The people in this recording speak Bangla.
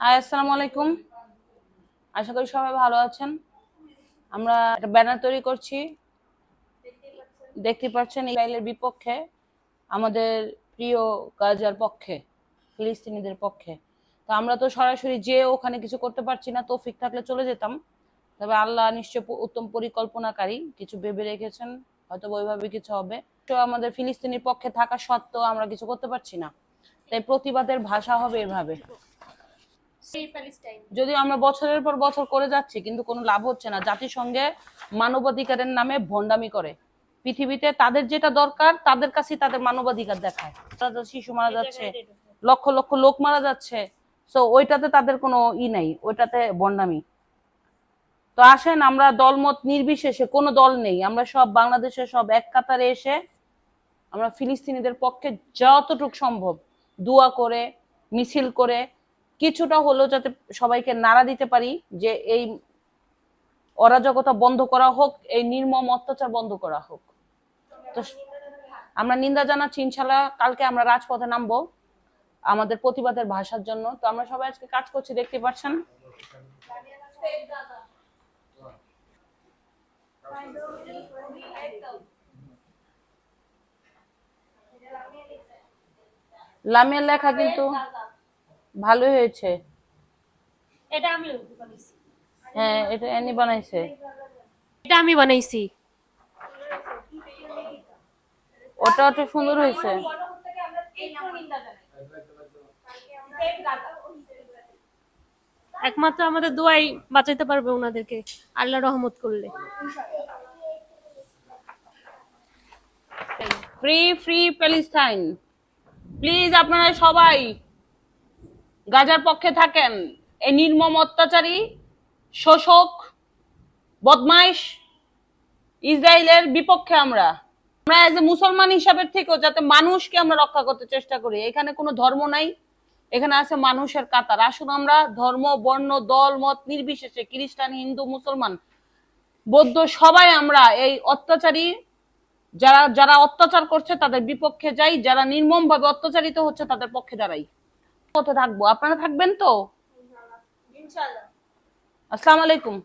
হাই, আসসালামু আলাইকুম। আশা করি সবাই ভালো আছেন। আমরা একটা ব্যানার তৈরি করছি। দেখতে পাচ্ছেন ইসরায়েলের বিপক্ষে, আমাদের প্রিয় গাজার পক্ষে, ফিলিস্তিনিদের পক্ষে। তো আমরা তো সরাসরি যে ওখানে কিছু করতে পারছি না, তৌফিক থাকলে চলে যেতাম। তবে আল্লাহ নিশ্চয় উত্তম পরিকল্পনাকারী, কিছু ভেবে রেখেছেন, হয়তো ওইভাবে কিছু হবে। তো আমাদের ফিলিস্তিনির পক্ষে থাকা সত্ত্বেও আমরা কিছু করতে পারছি না। তাই প্রতিবাদের ভাষা হবে এভাবে। যদিও আমরা বছরের পর বছর করে যাচ্ছি কিন্তু কোনো লাভ হচ্ছে না। জাতিসংঘে মানবাধিকারের নামে ভণ্ডামি করে। পৃথিবীতে তাদের যেটা দরকার তাদের কাছেই তাদের মানবাধিকার দেখায়। শিশু মারা যাচ্ছে লক্ষ লক্ষ লোক মারা যাচ্ছে। তো ওইটাতে তাদের কোনো ই নাই ওইটাতে ভণ্ডামি। তো আসেন আমরা দলমত নির্বিশেষে কোনো দল নেই। আমরা সব বাংলাদেশের সব এক কাতারে এসে আমরা ফিলিস্তিনিদের পক্ষে যতটুক সম্ভব দোয়া করে মিছিল করে কিছুটা হলেও যাতে সবাইকে নাড়া দিতে পারি যে এই অরাজকতা বন্ধ করা হোক, এই নির্মম অত্যাচার বন্ধ করা হোক। তো আমরা নিন্দা জানাচ্ছি ইনশাল্লাহ কালকে আমরা রাজপথে নামবো আমাদের প্রতিবাদের ভাষার জন্য। তো আমরা সবাই আজকে কাজ করছি, দেখতে পাচ্ছেন? লামিয়ার লেখা কিন্তু ভালোই হয়েছে। এটা আমি বানাইছি। হ্যাঁ এটা এনি বানাইছে। এটা আমি বানাইছি। ওটা অত সুন্দর হয়েছে। একমাত্র আমাদের দোয়াই বাঁচাইতে পারবে ওনাদেরকে আল্লাহ রহমত করলে। ফ্রি ফ্রি প্যালেস্টাইন প্লিজ আপনারা সবাই গাজার পক্ষে থাকেন এই নির্মম অত্যাচারী, শোষক, বদমাইশ, ইসরায়েলের বিপক্ষে আমরা। আমরা এজ এ মুসলমান হিসাবের থেকেও যাতে মানুষকে আমরা রক্ষা করতে চেষ্টা করি, এখানে কোনো ধর্ম নাই, এখানে আছে মানুষের কাতার। আসুন আমরা ধর্ম, বর্ণ, দল, মত, নির্বিশেষে খ্রিস্টান, হিন্দু, মুসলমান, বৌদ্ধ সবাই আমরা এই অত্যাচারী, যারা যারা অত্যাচার করছে তাদের বিপক্ষে যাই, যারা নির্মম ভাবে অত্যাচারিত হচ্ছে তাদের পক্ষে দাঁড়াই। কত থাকব? আপনারা থাকবেন তো? আসসালামু আলাইকুম।